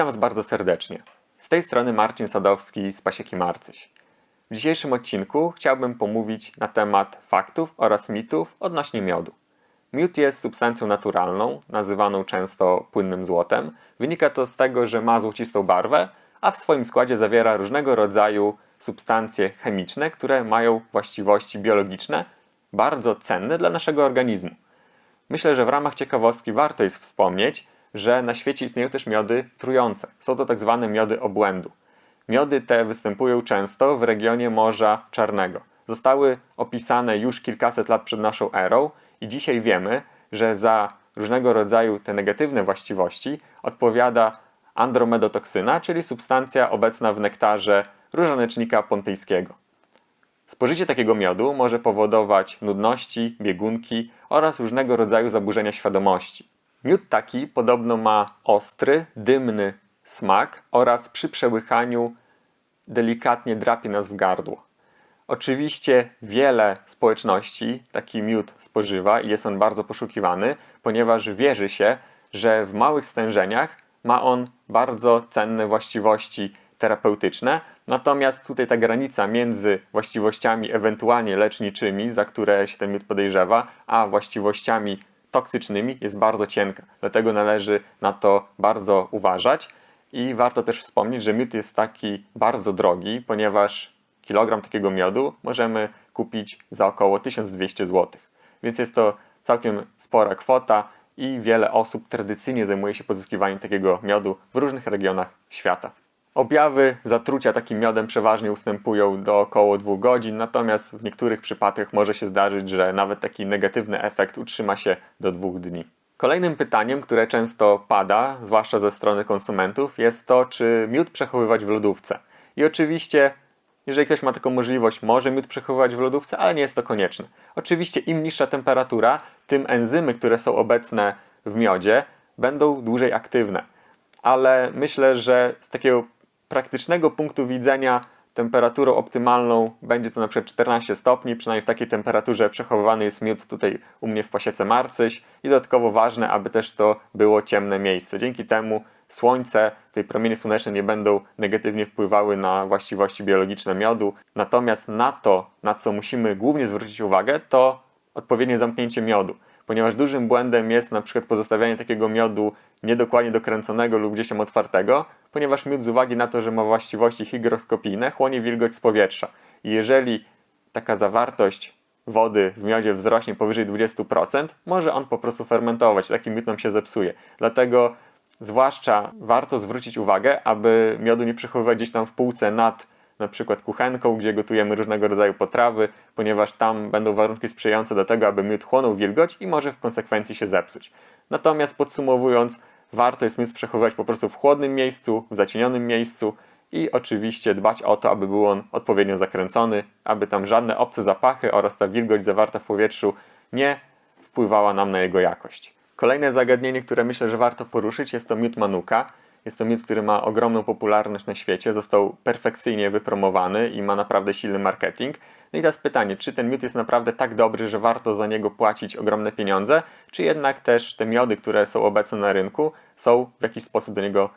Witam Was bardzo serdecznie. Z tej strony Marcin Sadowski z Pasieki Marcyś. W dzisiejszym odcinku chciałbym pomówić na temat faktów oraz mitów odnośnie miodu. Miód jest substancją naturalną, nazywaną często płynnym złotem. Wynika to z tego, że ma złocistą barwę, a w swoim składzie zawiera różnego rodzaju substancje chemiczne, które mają właściwości biologiczne bardzo cenne dla naszego organizmu. Myślę, że w ramach ciekawostki warto jest wspomnieć, że na świecie istnieją też miody trujące. Są to tak zwane miody obłędu. Miody te występują często w regionie Morza Czarnego. Zostały opisane już kilkaset lat przed naszą erą i dzisiaj wiemy, że za różnego rodzaju te negatywne właściwości odpowiada andromedotoksyna, czyli substancja obecna w nektarze różanecznika pontyjskiego. Spożycie takiego miodu może powodować nudności, biegunki oraz różnego rodzaju zaburzenia świadomości. Miód taki podobno ma ostry, dymny smak oraz przy przełychaniu delikatnie drapie nas w gardło. Oczywiście wiele społeczności taki miód spożywa i jest on bardzo poszukiwany, ponieważ wierzy się, że w małych stężeniach ma on bardzo cenne właściwości terapeutyczne. Natomiast tutaj ta granica między właściwościami ewentualnie leczniczymi, za które się ten miód podejrzewa, a właściwościami toksycznymi jest bardzo cienka. Dlatego należy na to bardzo uważać. I warto też wspomnieć, że miód jest taki bardzo drogi, ponieważ kilogram takiego miodu możemy kupić za około 1200 zł. Więc jest to całkiem spora kwota i wiele osób tradycyjnie zajmuje się pozyskiwaniem takiego miodu w różnych regionach świata. Objawy zatrucia takim miodem przeważnie ustępują do około 2 godzin, natomiast w niektórych przypadkach może się zdarzyć, że nawet taki negatywny efekt utrzyma się do 2 dni. Kolejnym pytaniem, które często pada, zwłaszcza ze strony konsumentów, jest to, czy miód przechowywać w lodówce. I oczywiście, jeżeli ktoś ma taką możliwość, może miód przechowywać w lodówce, ale nie jest to konieczne. Oczywiście, im niższa temperatura, tym enzymy, które są obecne w miodzie, będą dłużej aktywne. Ale myślę, że z takiego praktycznego punktu widzenia temperaturą optymalną będzie to na przykład 14 stopni, przynajmniej w takiej temperaturze przechowywany jest miód tutaj u mnie w pasiece Marcyś i dodatkowo ważne, aby też to było ciemne miejsce. Dzięki temu słońce, tej promienie słoneczne nie będą negatywnie wpływały na właściwości biologiczne miodu. Natomiast na to, na co musimy głównie zwrócić uwagę, to odpowiednie zamknięcie miodu ponieważ dużym błędem jest na przykład pozostawianie takiego miodu niedokładnie dokręconego lub gdzieś tam otwartego, ponieważ miód z uwagi na to, że ma właściwości hygroskopijne, chłonie wilgoć z powietrza. I jeżeli taka zawartość wody w miodzie wzrośnie powyżej 20%, może on po prostu fermentować, taki miód nam się zepsuje. Dlatego zwłaszcza warto zwrócić uwagę, aby miodu nie przechowywać gdzieś tam w półce nad na przykład kuchenką, gdzie gotujemy różnego rodzaju potrawy, ponieważ tam będą warunki sprzyjające do tego, aby miód chłonął wilgoć i może w konsekwencji się zepsuć. Natomiast podsumowując, warto jest miód przechowywać po prostu w chłodnym miejscu, w zacienionym miejscu i oczywiście dbać o to, aby był on odpowiednio zakręcony, aby tam żadne obce zapachy oraz ta wilgoć zawarta w powietrzu nie wpływała nam na jego jakość. Kolejne zagadnienie, które myślę, że warto poruszyć, jest to miód manuka. Jest to miód, który ma ogromną popularność na świecie, został perfekcyjnie wypromowany i ma naprawdę silny marketing. No i teraz pytanie, czy ten miód jest naprawdę tak dobry, że warto za niego płacić ogromne pieniądze, czy jednak też te miody, które są obecne na rynku, są w jakiś sposób do niego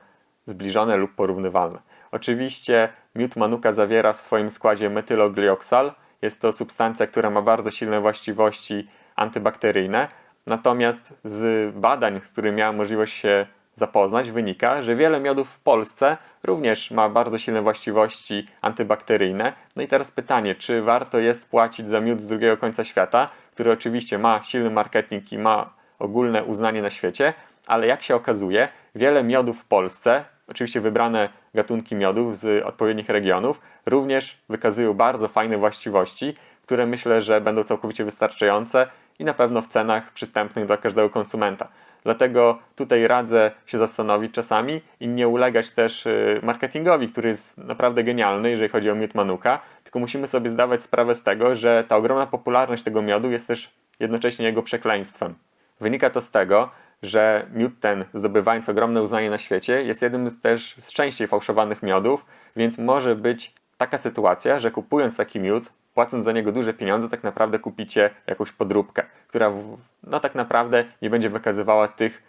zbliżone lub porównywalne. Oczywiście miód manuka zawiera w swoim składzie metyloglioksal. Jest to substancja, która ma bardzo silne właściwości antybakteryjne. Natomiast z badań, z którymi miałem możliwość się zapoznać, wynika, że wiele miodów w Polsce również ma bardzo silne właściwości antybakteryjne. No i teraz pytanie, czy warto jest płacić za miód z drugiego końca świata, który oczywiście ma silny marketing i ma ogólne uznanie na świecie, ale jak się okazuje, wiele miodów w Polsce, oczywiście wybrane gatunki miodów z odpowiednich regionów, również wykazują bardzo fajne właściwości, które myślę, że będą całkowicie wystarczające i na pewno w cenach przystępnych dla każdego konsumenta. Dlatego tutaj radzę się zastanowić czasami i nie ulegać też y, marketingowi, który jest naprawdę genialny, jeżeli chodzi o miód Manuka, tylko musimy sobie zdawać sprawę z tego, że ta ogromna popularność tego miodu jest też jednocześnie jego przekleństwem. Wynika to z tego, że miód ten, zdobywając ogromne uznanie na świecie, jest jednym też z częściej fałszowanych miodów, więc może być taka sytuacja, że kupując taki miód, płacąc za niego duże pieniądze, tak naprawdę kupicie jakąś podróbkę, która no tak naprawdę nie będzie wykazywała tych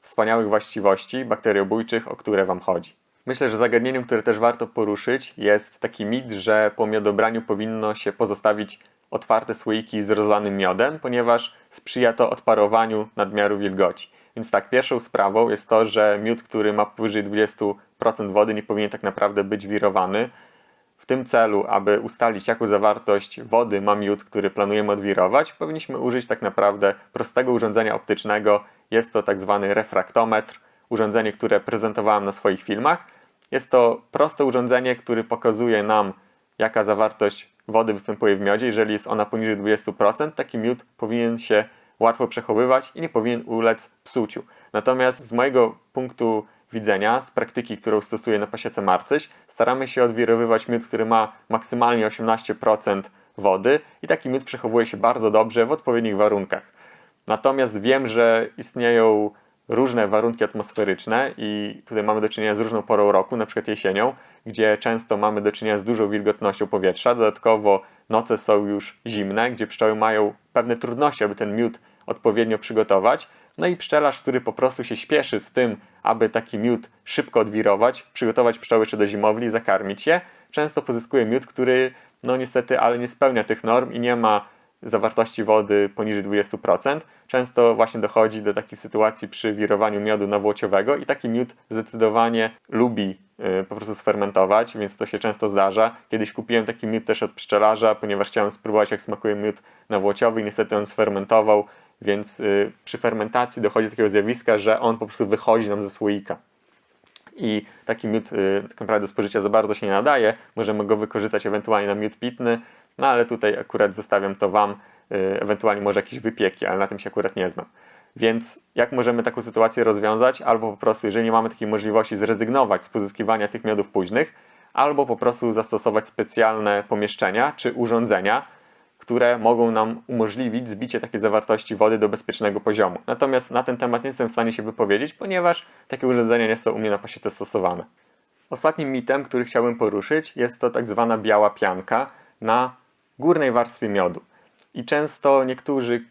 wspaniałych właściwości bakteriobójczych, o które Wam chodzi. Myślę, że zagadnieniem, które też warto poruszyć, jest taki mit, że po miodobraniu powinno się pozostawić otwarte słoiki z rozlanym miodem, ponieważ sprzyja to odparowaniu nadmiaru wilgoci. Więc tak, pierwszą sprawą jest to, że miód, który ma powyżej 20% wody, nie powinien tak naprawdę być wirowany. Tym celu, aby ustalić, jaką zawartość wody ma miód, który planujemy odwirować, powinniśmy użyć tak naprawdę prostego urządzenia optycznego. Jest to tak zwany refraktometr, urządzenie, które prezentowałem na swoich filmach. Jest to proste urządzenie, które pokazuje nam, jaka zawartość wody występuje w miodzie. Jeżeli jest ona poniżej 20%, taki miód powinien się łatwo przechowywać i nie powinien ulec psuciu. Natomiast z mojego punktu widzenia, z praktyki, którą stosuję na pasiece marcyś, staramy się odwirowywać miód, który ma maksymalnie 18% wody i taki miód przechowuje się bardzo dobrze w odpowiednich warunkach. Natomiast wiem, że istnieją różne warunki atmosferyczne i tutaj mamy do czynienia z różną porą roku, na przykład jesienią, gdzie często mamy do czynienia z dużą wilgotnością powietrza. Dodatkowo noce są już zimne, gdzie pszczoły mają pewne trudności, aby ten miód odpowiednio przygotować. No i pszczelarz, który po prostu się śpieszy z tym, aby taki miód szybko odwirować, przygotować pszczoły jeszcze do zimowli, zakarmić je, często pozyskuje miód, który no niestety, ale nie spełnia tych norm i nie ma zawartości wody poniżej 20%. Często właśnie dochodzi do takich sytuacji przy wirowaniu miodu nawłociowego i taki miód zdecydowanie lubi y, po prostu sfermentować, więc to się często zdarza. Kiedyś kupiłem taki miód też od pszczelarza, ponieważ chciałem spróbować jak smakuje miód nawłociowy i niestety on sfermentował, więc y, przy fermentacji dochodzi do takiego zjawiska, że on po prostu wychodzi nam ze słoika i taki miód y, tak naprawdę do spożycia za bardzo się nie nadaje. Możemy go wykorzystać ewentualnie na miód pitny, no ale tutaj akurat zostawiam to Wam, y, ewentualnie może jakieś wypieki, ale na tym się akurat nie znam. Więc jak możemy taką sytuację rozwiązać? Albo po prostu, jeżeli nie mamy takiej możliwości, zrezygnować z pozyskiwania tych miodów późnych, albo po prostu zastosować specjalne pomieszczenia czy urządzenia, które mogą nam umożliwić zbicie takiej zawartości wody do bezpiecznego poziomu. Natomiast na ten temat nie jestem w stanie się wypowiedzieć, ponieważ takie urządzenia nie są u mnie na pasiece stosowane. Ostatnim mitem, który chciałbym poruszyć, jest to tak zwana biała pianka na górnej warstwie miodu. I często niektórzy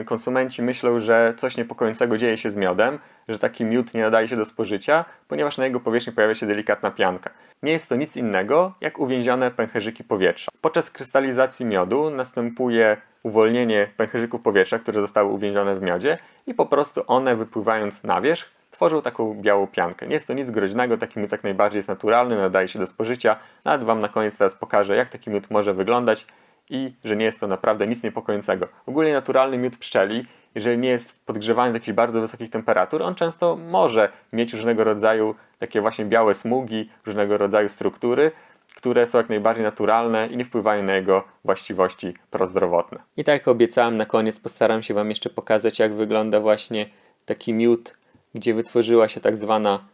y, konsumenci myślą, że coś niepokojącego dzieje się z miodem, że taki miód nie nadaje się do spożycia, ponieważ na jego powierzchni pojawia się delikatna pianka. Nie jest to nic innego jak uwięzione pęcherzyki powietrza. Podczas krystalizacji miodu następuje uwolnienie pęcherzyków powietrza, które zostały uwięzione w miodzie i po prostu one wypływając na wierzch tworzą taką białą piankę. Nie jest to nic groźnego, taki miód jak najbardziej jest naturalny, nadaje się do spożycia. Nawet Wam na koniec teraz pokażę, jak taki miód może wyglądać i że nie jest to naprawdę nic niepokojącego. Ogólnie naturalny miód pszczeli, jeżeli nie jest podgrzewany do jakichś bardzo wysokich temperatur, on często może mieć różnego rodzaju takie właśnie białe smugi, różnego rodzaju struktury, które są jak najbardziej naturalne i nie wpływają na jego właściwości prozdrowotne. I tak jak obiecałem, na koniec postaram się Wam jeszcze pokazać, jak wygląda właśnie taki miód, gdzie wytworzyła się tak zwana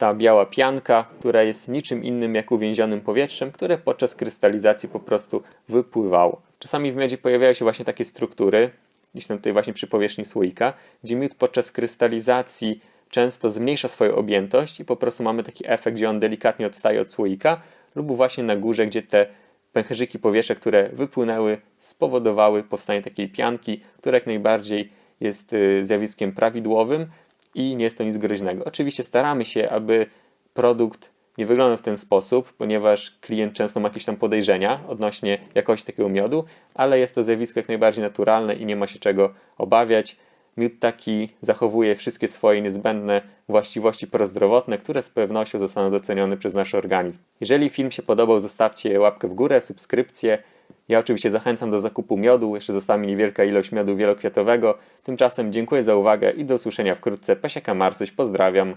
ta biała pianka, która jest niczym innym jak uwięzionym powietrzem, które podczas krystalizacji po prostu wypływało. Czasami w miodzie pojawiają się właśnie takie struktury, gdzieś tam tutaj właśnie przy powierzchni słoika, gdzie miód podczas krystalizacji często zmniejsza swoją objętość i po prostu mamy taki efekt, gdzie on delikatnie odstaje od słoika, lub właśnie na górze, gdzie te pęcherzyki powietrza, które wypłynęły, spowodowały powstanie takiej pianki, która jak najbardziej jest y, zjawiskiem prawidłowym, i nie jest to nic groźnego. Oczywiście staramy się, aby produkt nie wyglądał w ten sposób, ponieważ klient często ma jakieś tam podejrzenia odnośnie jakości takiego miodu, ale jest to zjawisko jak najbardziej naturalne i nie ma się czego obawiać. Miód taki zachowuje wszystkie swoje niezbędne właściwości prozdrowotne, które z pewnością zostaną docenione przez nasz organizm. Jeżeli film się podobał, zostawcie łapkę w górę, subskrypcję. Ja oczywiście zachęcam do zakupu miodu, jeszcze została mi niewielka ilość miodu wielokwiatowego. Tymczasem dziękuję za uwagę i do usłyszenia wkrótce. Pasieka Marcyś, pozdrawiam.